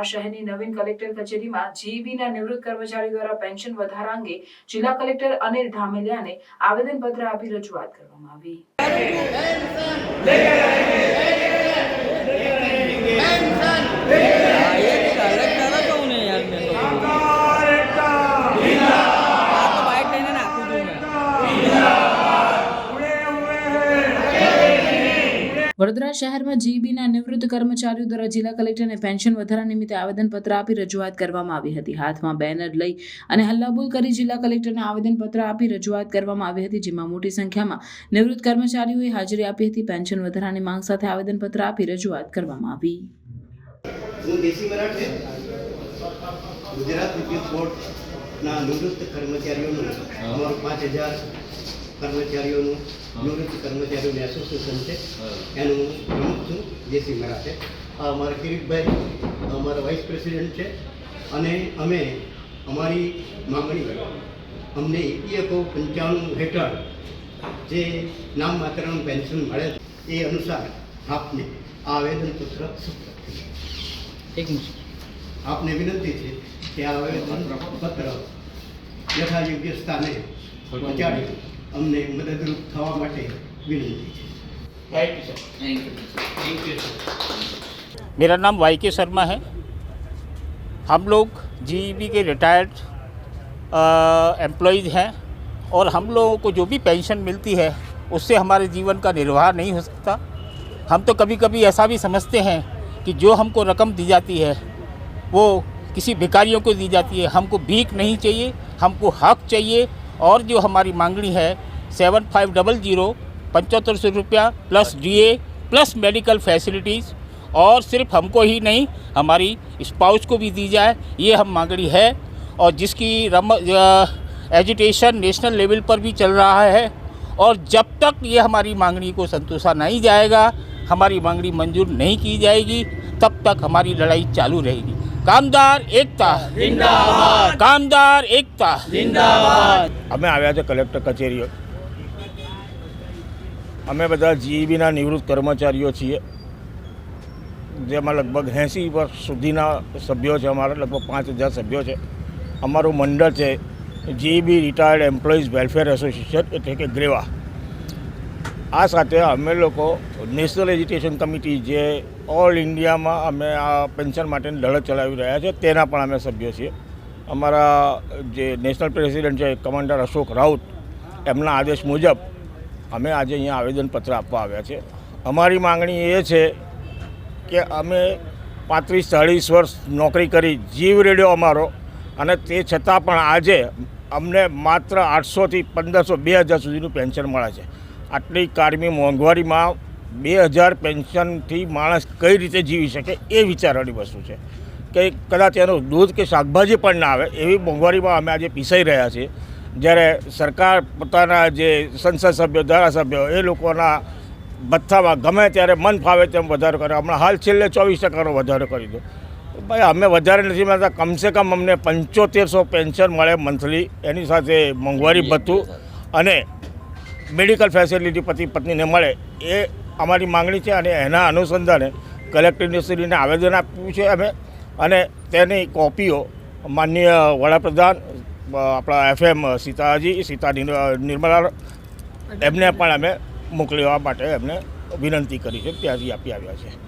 વડોદરા શહેરની નવીન કલેક્ટર કચેરીમાં જીઈબીના નિવૃત્ત કર્મચારીઓ દ્વારા પેન્શન વધારા અંગે જિલ્લા કલેક્ટર અનિલ ધામેલિયાને આવેદનપત્ર આપી રજૂઆત કરવામાં આવી હા, એ જ કલેક્ટર જ કહું ને યાર મેં તો કીધું. આ તો બાઇક લઈને નાખું છું મેં વડોદરા શહેરમાં જીબીના નિવૃત્ત કર્મચારીઓ દ્વારા જિલ્લા કલેક્ટરને પેન્શન વધારા નિમિત્તે આવેદનપત્ર આપી રજૂઆત કરવામાં આવી હતી. હાથમાં બેનર લઈ અને હલ્લાબોલ કરી જિલ્લા કલેક્ટરને આવેદનપત્ર આપી રજૂઆત કરવામાં આવી હતી, જેમાં મોટી સંખ્યામાં નિવૃત્ત કર્મચારીઓએ હાજરી આપી હતી. પેન્શન વધારાની માંગ સાથે આવેદનપત્ર આપી રજૂઆત કરવામાં આવી. ગુજરાત વિદ્યુત બોર્ડના નિવૃત્ત કર્મચારીઓનું અમારું પાંચ હજાર કર્મચારીઓનું નિવૃત્ત કર્મચારીઓની એસોસિએશન છે. એનું પ્રમુખ છું જેસી મરાઠે આ અમારા કિરીટભાઈ અમારા વાઇસ પ્રેસિડેન્ટ છે. અને અમે અમારી માગણી અમને ઈપીએફઓ પંચાણું હેઠળ જે નામ માત્રનું પેન્શન મળે છે એ અનુસાર આપને આ આવેદનપત્ર સુપ્રત એક આપને વિનંતી છે કે આ આવેદન પત્ર યથાયોગ્ય સ્થાને પહોંચાડી. અમને મદદરૂપ થવા માટે વિનંતી છે मेरा नाम वाई के शर्मा है हम लोग जीईबी के रिटायर्ड एम्प्लॉयज़ हैं और हम लोगों को जो भी पेंशन मिलती है उससे हमारे जीवन का निर्वाह नहीं हो सकता हम तो कभी कभी ऐसा भी समझते हैं कि जो हमको रकम दी जाती है वो किसी भिखारियों को दी जाती है हमको भीख नहीं चाहिए हमको हक चाहिए और जो हमारी मांगनी है सेवन फाइव डबल ज़ीरो पचहत्तर सौ रुपया plus DA plus medical facilities और सिर्फ़ हमको ही नहीं, हमारी स्पाउस को भी दी जाए, ये हम मांगनी है। और जिसकी रम एजुटेशन नेशनल लेवल पर भी चल रहा है, और जब तक ये हमारी मांगनी को संतोषा नहीं जाएगा, हमारी मांगनी मंजूर नहीं की जाएगी, तब तक हमारी लड़ाई चालू रहेगी। કામદાર એકતા. જિંદાબાદ. કામદાર એકતા. જિંદાબાદ. અમે આવ્યા છે કલેક્ટર કચેરીઓ અમે બધા જીઈબીના નિવૃત્ત કર્મચારીઓ છીએ. જેમાં લગભગ એંસી વર્ષ સુધીના સભ્યો છે અમારા લગભગ પાંચ હજાર સભ્યો છે. અમારું મંડળ છે GEB retired employees welfare association એટલે કે ગ્રેવા. આ સાથે અમે લોકો નેશનલ એજ્યુકેશન કમિટી જે ઓલ ઇન્ડિયામાં અમે આ પેન્શન માટેની લડત ચલાવી રહ્યા છે, તેના પણ અમે સભ્ય છીએ. અમારા જે નેશનલ પ્રેસિડેન્ટ છે, કમાન્ડર અશોક રાઉત, એમના આદેશ મુજબ અમે આજે અહીંયા આવેદનપત્ર આપવા આવ્યા છે. અમારી માંગણી એ છે કે અમે પાંત્રીસ ચાળીસ વર્ષ નોકરી કરી, જીવ રેડિયો અમારો અને તે છતાં પણ આજે અમને માત્ર આઠસોથી પંદરસો, બે હજાર સુધીનું પેન્શન મળે છે. આટલી કારમી મોંઘવારીમાં બે હજાર પેન્શનથી માણસ કઈ રીતે જીવી શકે એ વિચારવાની વસ્તુ છે. કે કદાચ એનું દૂધ કે શાકભાજી પણ ના આવે એવી મોંઘવારીમાં અમે આજે પીસાઈ રહ્યા છીએ. જ્યારે સરકાર પોતાના જે સંસદ સભ્યો, ધારાસભ્યો એ લોકોના ભથ્થામાં ગમે ત્યારે મન ફાવે તેમ વધારો કરે. હમણાં હાલ છેલ્લે ચોવીસ ટકાનો વધારો કરી દો. ભાઈ, અમે વધારે નથી મળતા. કમસે કમ અમને પંચોતેરસો પેન્શન મળે મંથલી. એની સાથે મોંઘવારી ભથ્થું અને મેડિકલ ફેસિલિટી પતિ પત્નીને મળે એ અમારી માંગણી છે અને એના અનુસંધાને કલેક્ટરશ્રીને આવેદન આપ્યું છે અમે અને તેની કોપીઓ માનનીય વડાપ્રધાન આપણા એફએમ સીતાજી, સીતા નિર- નિર્મલા એમને પણ અમે મોકલવા માટે એમને વિનંતી કરી છે, ત્યાંથી આપી આવ્યા છે.